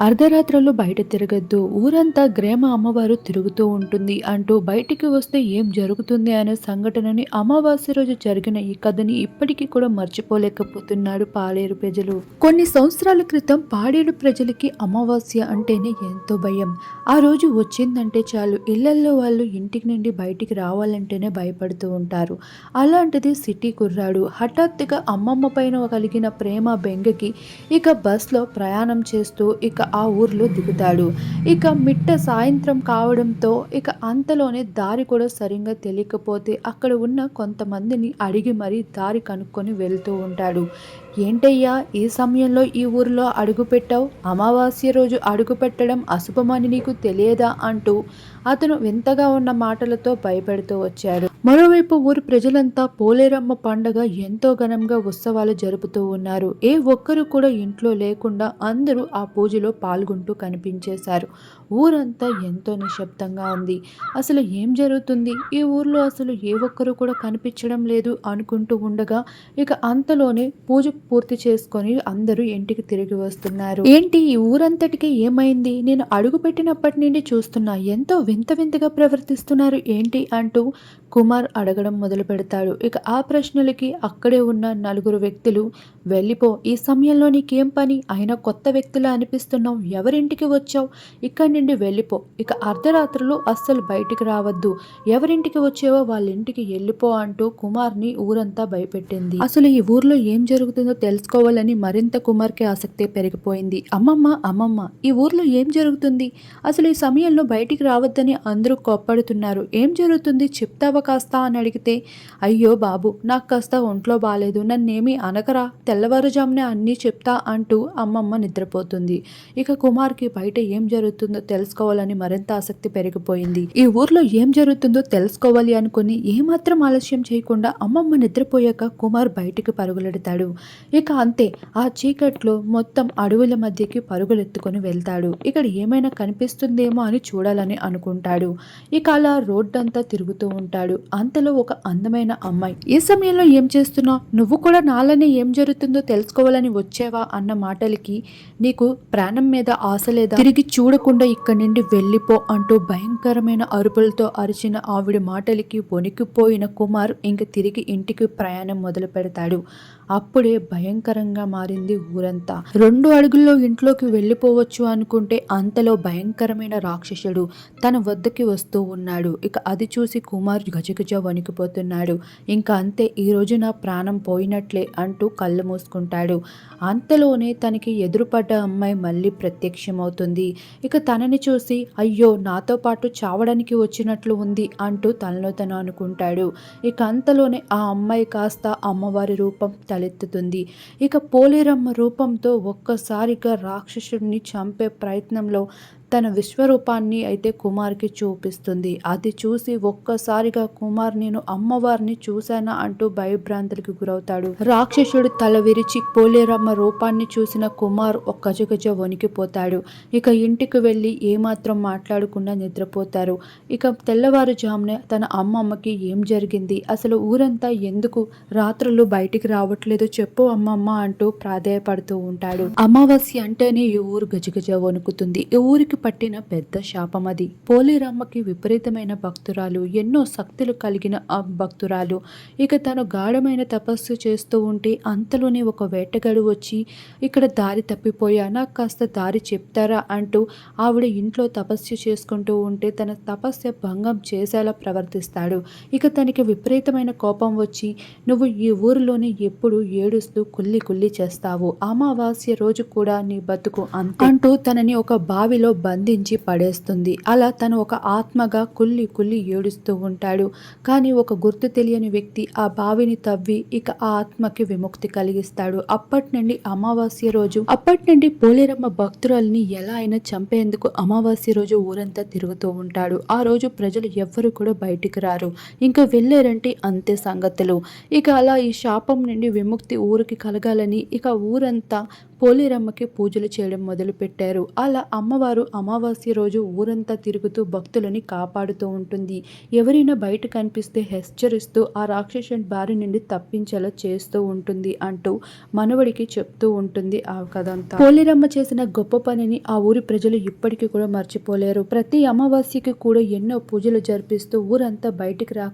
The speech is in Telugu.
అర్ధరాత్రులు బయట తిరగద్దు. ఊరంతా గ్రేమ అమ్మవారు తిరుగుతూ ఉంటుంది అంటూ బయటికి వస్తే ఏం జరుగుతుంది అనే సంఘటనని అమావాస్య రోజు జరిగిన ఈ కథని ఇప్పటికీ కూడా మర్చిపోలేకపోతున్నాడు పాడేరు ప్రజలు. కొన్ని సంవత్సరాల క్రితం పాడేరు ప్రజలకి అమావాస్య అంటేనే ఎంతో భయం. ఆ రోజు వచ్చిందంటే చాలు. ఇళ్ళల్లో వాళ్ళు ఇంటికి నుండి బయటికి రావాలంటేనే భయపడుతూ ఉంటారు. అలాంటిది సిటీ కుర్రాడు. హఠాత్తుగా అమ్మమ్మ పైన కలిగిన ప్రేమ బెంగకి ఇక బస్లో ప్రయాణం చేస్తూ ఇక ఆ ఊర్లో దిగుతాడు. ఇక మిట్ట సాయంత్రం కావడంతో ఇక అంతలోనే దారి కూడా సరిగ్గా తెలియకపోతే అక్కడ ఉన్న కొంతమందిని అడిగి మరీ దారి కనుక్కొని వెళ్తూ ఉంటాడు. ఏంటయ్యా ఈ సమయంలో ఈ ఊరిలో అడుగు పెట్టావు? అమావాస్య రోజు అడుగు పెట్టడం అశుభమని నీకు తెలియదా? అంటూ అతను వింతగా ఉన్న మాటలతో భయపెడుతూ వచ్చాడు. మరోవైపు ఊరు ప్రజలంతా పోలేరమ్మ పండగ ఎంతో ఘనంగా ఉత్సవాలు జరుపుతూ ఉన్నారు. ఏ ఒక్కరు కూడా ఇంట్లో లేకుండా అందరూ ఆ పూజలో పాల్గొంటూ కనిపించేశారు. ఊరంతా ఎంతో నిశ్శబ్దంగా ఉంది. అసలు ఏం జరుగుతుంది? ఈ ఊర్లో అసలు ఏ ఒక్కరు కూడా కనిపించడం లేదు అనుకుంటూ ఉండగా ఇక అంతలోనే పూజ పూర్తి చేసుకొని అందరూ ఇంటికి తిరిగి వస్తున్నారు. ఏంటి ఈ ఊరంతటికి ఏమైంది? నేను అడుగు పెట్టినప్పటి నుండి చూస్తున్నా. ఎంతో వింత వింతగా ప్రవర్తిస్తున్నారు ఏంటి అంటూ కుమార్ కుమార్ అడగడం మొదలు పెడతాడు. ఇక ఆ ప్రశ్నలకి అక్కడే ఉన్న నలుగురు వ్యక్తులు వెళ్ళిపో ఈ సమయంలో నీకేం పని? అయినా కొత్త వ్యక్తులా అనిపిస్తున్నావు. ఎవరింటికి వచ్చావు? ఇక్కడి నుండి వెళ్ళిపో. ఇక అర్ధరాత్రులు అస్సలు బయటికి రావద్దు. ఎవరింటికి వచ్చావో వాళ్ళ ఇంటికి వెళ్ళిపో అంటూ కుమార్ని ఊరంతా భయపెట్టింది. అసలు ఈ ఊర్లో ఏం జరుగుతుందో తెలుసుకోవాలని మరింత కుమార్కి ఆసక్తి పెరిగిపోయింది. అమ్మమ్మ అమ్మమ్మ ఈ ఊర్లో ఏం జరుగుతుంది? అసలు ఈ సమయంలో బయటికి రావద్దని అందరూ కోప్పడుతున్నారు. ఏం జరుగుతుంది? చెప్తావా కాస్త? అని అడిగితే అయ్యో బాబు నాకు కాస్త ఒంట్లో బాగాలేదు నన్నేమీ అనకరా తెల్లవారుజామునే అన్నీ చెప్తా అంటూ అమ్మమ్మ నిద్రపోతుంది. ఇక కుమార్కి బయట ఏం జరుగుతుందో తెలుసుకోవాలని మరింత ఆసక్తి పెరిగిపోయింది. ఈ ఊర్లో ఏం జరుగుతుందో తెలుసుకోవాలి అనుకుని ఏమాత్రం ఆలస్యం చేయకుండా అమ్మమ్మ నిద్రపోయాక కుమార్ బయటికి పరుగులెడతాడు. ఇక అంతే ఆ చీకట్లో మొత్తం అడవుల మధ్యకి పరుగులెత్తుకొని వెళ్తాడు. ఇక్కడ ఏమైనా కనిపిస్తుందేమో అని చూడాలని అనుకుంటాడు. ఇక అలా రోడ్డంతా తిరుగుతూ ఉంటాడు. అంతలో ఒక అందమైన అమ్మాయి. ఈ సమయంలో ఏం చేస్తున్నావు? నువ్వు కూడా నాలనే ఏం జరుగుతుందో తెలుసుకోవాలని వచ్చావా? అన్న మాటలకి నీకు ప్రాణం మీద ఆశ లేదా? తిరిగి చూడకుండా ఇక్కడి నుండి వెళ్ళిపో అంటూ భయంకరమైన అరుపులతో అరిచిన ఆవిడ మాటలకి వణికిపోయిన కుమార్ ఇంక తిరిగి ఇంటికి ప్రయాణం మొదలు పెడతాడు. అప్పుడే భయంకరంగా మారింది ఊరంతా. రెండు అడుగుల్లో ఇంట్లోకి వెళ్ళిపోవచ్చు అనుకుంటే అంతలో భయంకరమైన రాక్షసుడు తన వద్దకి వస్తూ ఉన్నాడు. ఇక అది చూసి కుమార్ గజగజ వణికిపోతున్నాడు. ఇంకా అంతే ఈ నా ప్రాణం పోయినట్లే అంటూ కళ్ళు మూసుకుంటాడు. అంతలోనే తనకి ఎదురుపడ్డ అమ్మాయి మళ్ళీ ప్రత్యక్షమవుతుంది. ఇక తనని చూసి అయ్యో నాతో పాటు చావడానికి వచ్చినట్లు ఉంది అంటూ తనలో తను అనుకుంటాడు. ఇక అంతలోనే ఆ అమ్మాయి కాస్త అమ్మవారి రూపం తలెత్తుతుంది. ఇక పోలేరమ్మ రూపంతో ఒక్కసారిగా రాక్షసుడిని చంపే ప్రయత్నంలో తన విశ్వరూపాన్ని అయితే కుమార్కి చూపిస్తుంది. అది చూసి ఒక్కసారిగా కుమార్ నేను అమ్మవారిని చూశానా? అంటూ భయభ్రాంతులకు గురవుతాడు. రాక్షసుడు తల విరిచి పోలేరమ్మ రూపాన్ని చూసిన కుమార్ ఒక్కజగజ వణికిపోతాడు. ఇక ఇంటికి వెళ్ళి ఏమాత్రం మాట్లాడకుండా నిద్రపోతారు. ఇక తెల్లవారుజామునే తన అమ్మమ్మకి ఏం జరిగింది? అసలు ఊరంతా ఎందుకు రాత్రులు బయటికి రావట్లేదు? చెప్పు అమ్మమ్మ అంటూ ప్రాధేయపడుతూ ఉంటాడు. అమావాస్య అంటేనే ఈ ఊరు గజగజ వణుకుతుంది. ఈ ఊరికి పట్టిన పెద్ద శాపం అది. పోలేరమ్మకి విపరీతమైన భక్తురాలు ఎన్నో శక్తులు కలిగిన ఆ భక్తురాలు. ఇక తను గాఢమైన తపస్సు చేస్తూ ఉంటే అంతలోనే ఒక వేటగాడు వచ్చి ఇక్కడ దారి తప్పిపోయా నాకు కాస్త దారి చెప్తారా? అంటూ ఆవిడ ఇంట్లో తపస్సు చేసుకుంటూ ఉంటే తన తపస్సు భంగం చేసేలా ప్రవర్తిస్తాడు. ఇక తనకి విపరీతమైన కోపం వచ్చి నువ్వు ఈ ఊరిలోనే ఎప్పుడు ఏడుస్తూ కుల్లి కుల్లి చేస్తావు. అమావాస్య రోజు కూడా నీ బతుకు అంటూ తనని ఒక బావిలో బంధించి పడేస్తుంది. అలా తను ఒక ఆత్మగా కుల్లి కుల్లి ఏడుస్తూ ఉంటాడు. కానీ ఒక గుర్తు తెలియని వ్యక్తి ఆ బావిని తవ్వి ఇక ఆ ఆత్మకి విముక్తి కలిగిస్తాడు. అప్పటి నుండి అమావాస్య రోజు అప్పటి నుండి పోలేరమ్మ భక్తురాల్ని ఎలా అయినా చంపేందుకు అమావాస్య రోజు ఊరంతా తిరుగుతూ ఉంటాడు. ఆ రోజు ప్రజలు ఎవ్వరు కూడా బయటికి రారు. ఇంకా వెళ్ళారంటే అంతే సంగతులు. ఇక అలా ఈ శాపం నుండి విముక్తి ఊరికి కలగాలని ఇక ఊరంతా పోలేరమ్మకి పూజలు చేయడం మొదలుపెట్టారు. అలా అమ్మవారు అమావాస్య రోజు ఊరంతా తిరుగుతూ భక్తులని కాపాడుతూ ఉంటుంది. ఎవరైనా బయట కనిపిస్తే హెచ్చరిస్తూ ఆ రాక్షసుని బారి నుండి తప్పించేలా చేస్తూ ఉంటుంది అంటూ మనవడికి చెప్తూ ఉంటుంది ఆ కథ అంతా పోలేరమ్మ చేసిన గొప్ప పనిని ఆ ఊరి ప్రజలు ఇప్పటికీ కూడా మర్చిపోలేరు. ప్రతి అమావాస్యకి కూడా ఎన్నో పూజలు జరిపిస్తూ ఊరంతా బయటికి రా